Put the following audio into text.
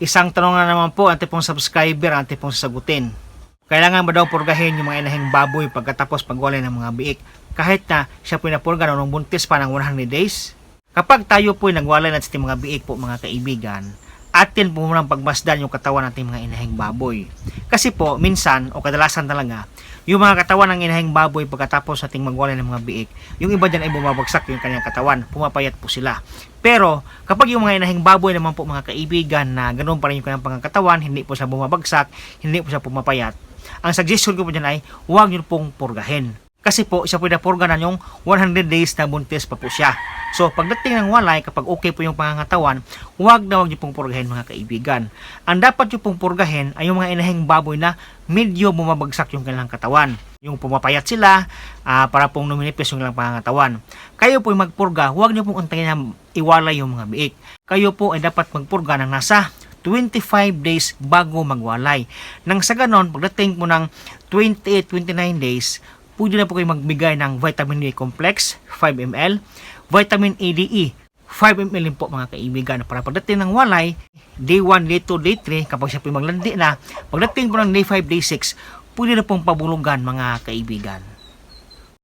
Isang tanong na naman po, ante pong subscriber, ante pong sasagutin. Kailangan ba daw purgahin yung mga inahing baboy pagkatapos pagwalay ng mga biik? Kahit na siya po napurga nung buntis pa ng 100 days? Kapag tayo po nagwalay natin mga biik po mga kaibigan, atin po munang pagmasdan yung katawan nating mga inahing baboy. Kasi po, minsan o kadalasan talaga, yung mga katawan ng inahing baboy pagkatapos nating magwalay ng mga biik, yung iba dyan ay bumabagsak yung kanyang katawan, pumapayat po sila. Pero, kapag yung mga inahing baboy naman po mga kaibigan na ganoon pa rin yung kanyang pangkatawan, hindi po siya bumabagsak, hindi po siya pumapayat, ang suggestion ko po dyan ay huwag nyo pong purgahin. Kasi po, siya po napurga na yung 100 days na buntis pa po siya. So, pagdating ng walay, kapag okay po yung pangangatawan, huwag na huwag nyo pong purgahin mga kaibigan. Ang dapat nyo pong purgahin ay yung mga inahing baboy na medyo bumabagsak yung kanilang katawan. Yung pumapayat sila ah, para pong numinipis yung kanilang pangangatawan. Kayo po yung magpurga, huwag nyo pong antayin na iwalay yung mga biik. Kayo po ay dapat magpurga ng nasa 25 days bago magwalay. Nang sa ganon, pagdating po ng 28-29 days, pwede na po kayo magbigay ng vitamin D complex 5 ml, vitamin A, D, E 5 ml po mga kaibigan para pagdating ng walay, day 1, day 2, day 3, kapag siya po maglandi na, pagdating po ng day 5, day 6, pwede na pong pabulugan mga kaibigan.